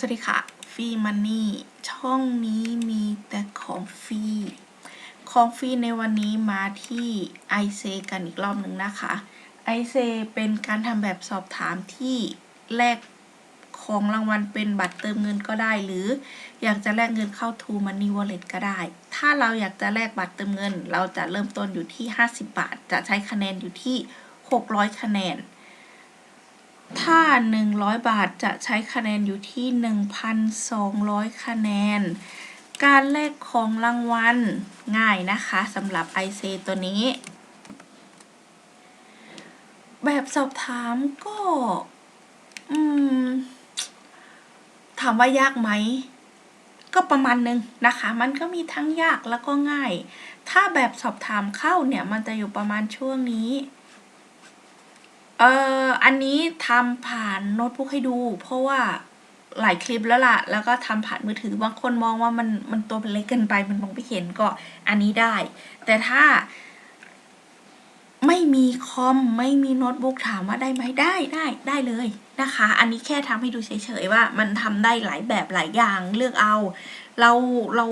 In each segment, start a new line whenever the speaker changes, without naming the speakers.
สวัสดีค่ะฟรีมันนี่ช่องนี้มีแต่ของฟรีของฟรีในวันนี้มาที่ไอเซกันอีกรอบหนึ่งนะคะไอเซเป็นการทำแบบสอบถามที่แลกของรางวัลเป็นบัตรเติมเงินก็ได้ หรืออยากจะแลกเงินเข้า True Money Wallet ก็ได้ ถ้าเราอยากจะแลกบัตรเติมเงิน เราจะเริ่มต้นอยู่ที่ 50 บาท จะใช้คะแนนอยู่ที่ 600 คะแนน ถ้า 100 บาทจะใช้คะแนนอยู่ที่ 1,200 คะแนน การแลกของรางวัลง่ายนะคะสำหรับ IC ตัวนี้ แบบสอบถามก็ถามว่ายากไหม ก็ประมาณนึงนะคะ มันก็มีทั้งยากแล้วก็ง่าย ถ้าแบบสอบถามเข้าเนี่ย มันจะอยู่ประมาณช่วงนี้ เอ่ออันนี้ทำผ่านโน้ตบุ๊กให้ดู เพราะว่าหลายคลิปแล้วล่ะ แล้วก็ทำผ่านมือถือบางคนมองว่ามันมันตัวมันเล็กเกินไปมันมองไม่เห็นก็อันนี้ได้ แต่ถ้าไม่มีคอมไม่มีโน้ตบุ๊กถามว่าได้ไหมได้ได้ได้เลยนะคะ อันนี้แค่ทำให้ดูเฉยๆว่า มันทำได้หลายแบบหลายอย่างเลือกเอา เราเรา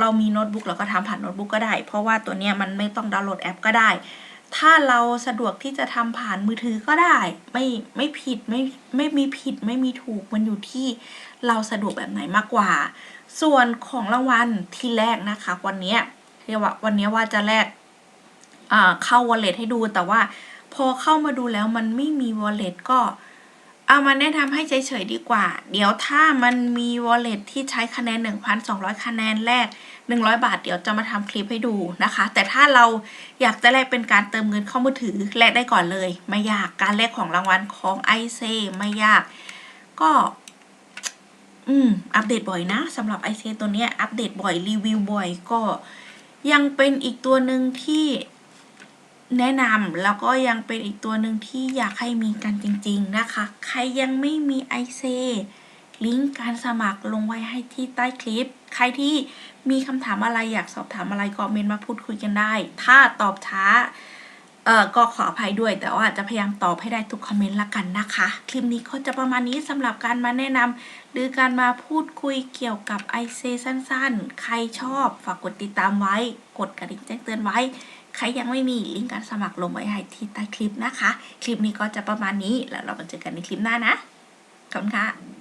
เรามีโน้ตบุ๊กเราก็ทำผ่านโน้ตบุ๊กก็ได้ เพราะว่าตัวเนี้ยมันไม่ต้องดาวน์โหลดแอปก็ได้ ถ้าเราสะดวกที่จะทำผ่านมือถือก็ได้ ไม่ไม่ผิดไม่ไม่มีผิดไม่มีถูกมันอยู่ที่เราสะดวกแบบไหนมากกว่า ส่วนของรางวัลที่แรกนะคะ วันนี้เรียกว่าวันนี้ว่าจะแลกเข้า wallet ให้ดูแต่ว่าพอเข้ามาดูแล้วมันไม่มี wallet ก็ เอามาแนะนำให้เฉยๆดีกว่า เดี๋ยวถ้ามันมี wallet ที่ใช้คะแนน 1,200 คะแนนแรก 100 บาท เดี๋ยวจะมาทำคลิปให้ดูนะคะ แต่ถ้าเราอยากจะแลกเป็นการเติมเงินเข้ามือถือแลกได้ก่อนเลย ไม่ยากการแลกของรางวัลของไอเซไม่ยาก ก็ อืม อัปเดตบ่อยนะสำหรับไอเซตัวเนี้ยอัปเดตบ่อยรีวิวบ่อยก็ ยังเป็นอีกตัวหนึ่งที่ แนะนำแล้วก็ยังเป็นอีกตัวหนึ่งที่อยากให้มีกันจริง ๆ นะคะ ใครยังไม่มีไอเซลิงก์การสมัครลงไว้ให้ที่ใต้คลิป ใครที่มีคำถามอะไรอยากสอบถามอะไรก็เมนมาพูดคุยกันได้ ถ้าตอบช้า เออก็ขออภัยด้วย แต่ว่าจะพยายามตอบให้ได้ทุกคอมเมนต์ละกันนะคะ คลิปนี้ก็จะประมาณนี้สำหรับการมาแนะนำหรือการมาพูดคุยเกี่ยวกับไอเซสั้นๆ ใครชอบ ฝากกดติดตามไว้ กดกระดิ่งแจ้งเตือนไว้ ใครยังไม่มีลิงก์การสมัครลงไว้ให้ที่ใต้คลิปนะคะ คลิปนี้ก็จะประมาณนี้แล้วเรามาเจอกันในคลิปหน้านะขอบคุณค่ะ